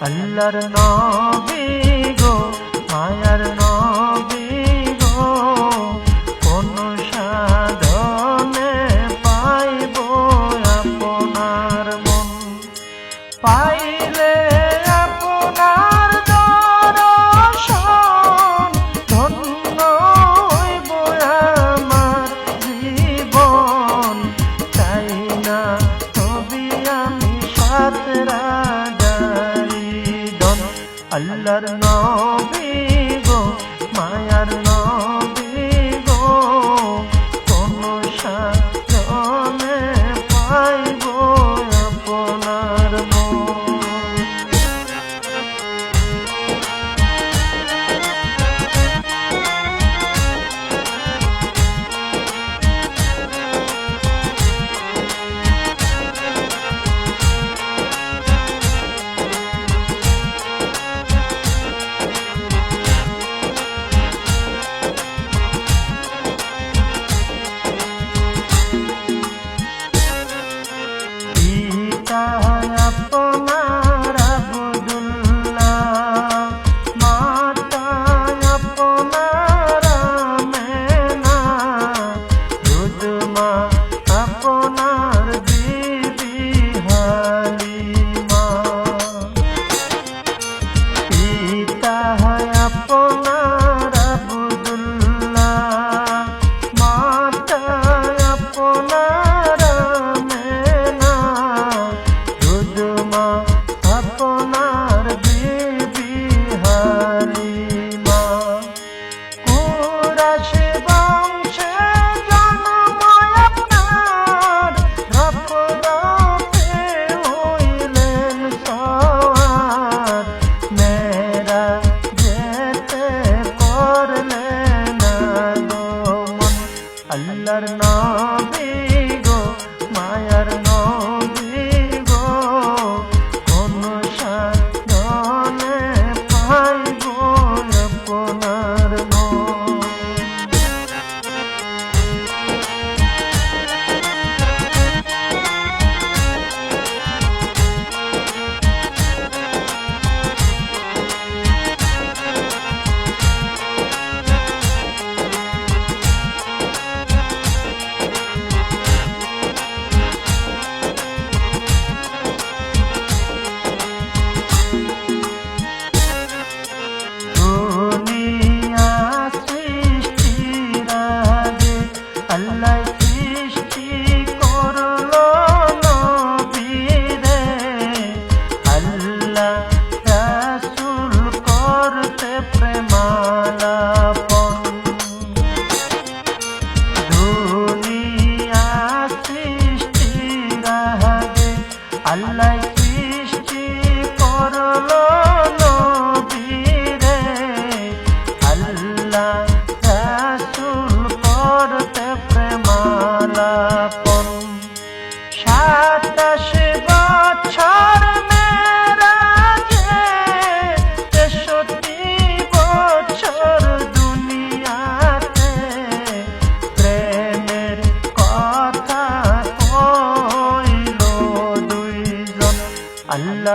আল্লাহর নবী গো মায়ার নবী গো কোন সাদা અલ્લર નો બી আল্লাহর নামে গো মায়ার love.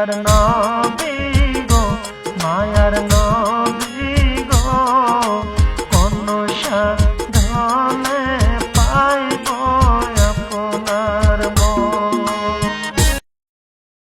মায়ার নবী গো মায়ার নবী গো কোন সাধনা